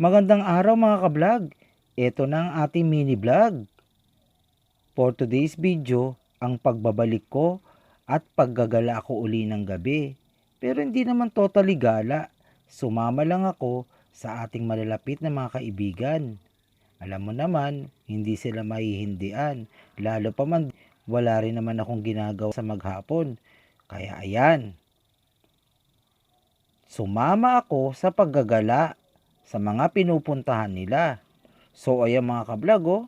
Magandang araw mga kablog. Ito na ang ating mini vlog. For today's video, ang pagbabalik ko at paggagala ko uli ng gabi. Pero hindi naman totally gala. Sumama lang ako sa ating malalapit na mga kaibigan. Alam mo naman, hindi sila mahihindian. Lalo pa man, wala rin naman akong ginagawa sa maghapon. Kaya ayan, sumama ako sa paggagala sa mga pinupuntahan nila. So ayan mga kablog oh,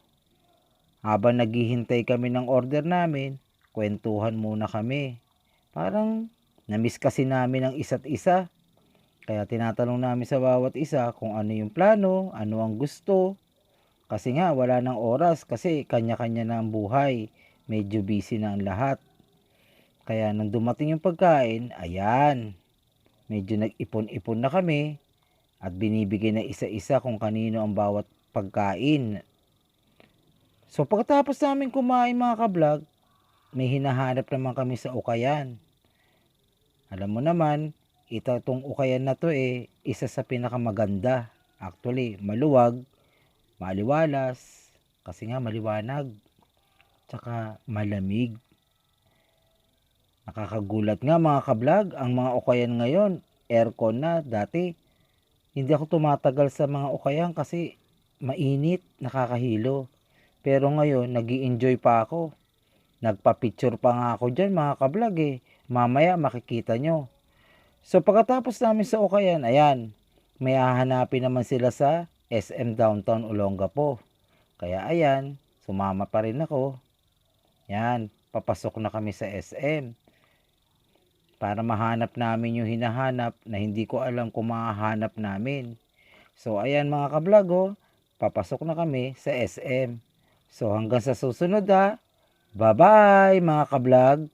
habang naghihintay kami ng order namin, kwentuhan muna kami. Parang namiss kasi namin ang isa't isa. Kaya tinatanong namin sa bawat isa kung ano yung plano, ano ang gusto. Kasi nga wala nang oras kasi kanya-kanya na ang buhay. Medyo busy na ang lahat. Kaya nang dumating yung pagkain, ayan, medyo nag-ipon-ipon na kami at binibigay na isa-isa kung kanino ang bawat pagkain. So pagkatapos namin kumain mga kablog, may hinahanap naman kami sa ukayan. Alam mo naman, ito tong ukayan na to eh, isa sa pinakamaganda. Actually, maluwag, maliwalas, kasi nga maliwanag, tsaka malamig. Nakakagulat nga mga kablog, ang mga ukayan ngayon, aircon na. Dati, hindi ako tumatagal sa mga ukayan kasi mainit, nakakahilo. Pero ngayon, nag enjoy pa ako. Nagpa-picture pa nga ako dyan mga kablog eh. Mamaya makikita nyo. So pagkatapos namin sa ukayan, ayan, may hahanapin naman sila sa SM Downtown Olongapo. Kaya ayan, sumama pa rin ako. Yan, papasok na kami sa SM para mahanap namin yung hinahanap na hindi ko alam kung mahahanap namin. So ayan mga kablog oh, papasok na kami sa SM. So hanggang sa susunod ha. Bye-bye mga kablog.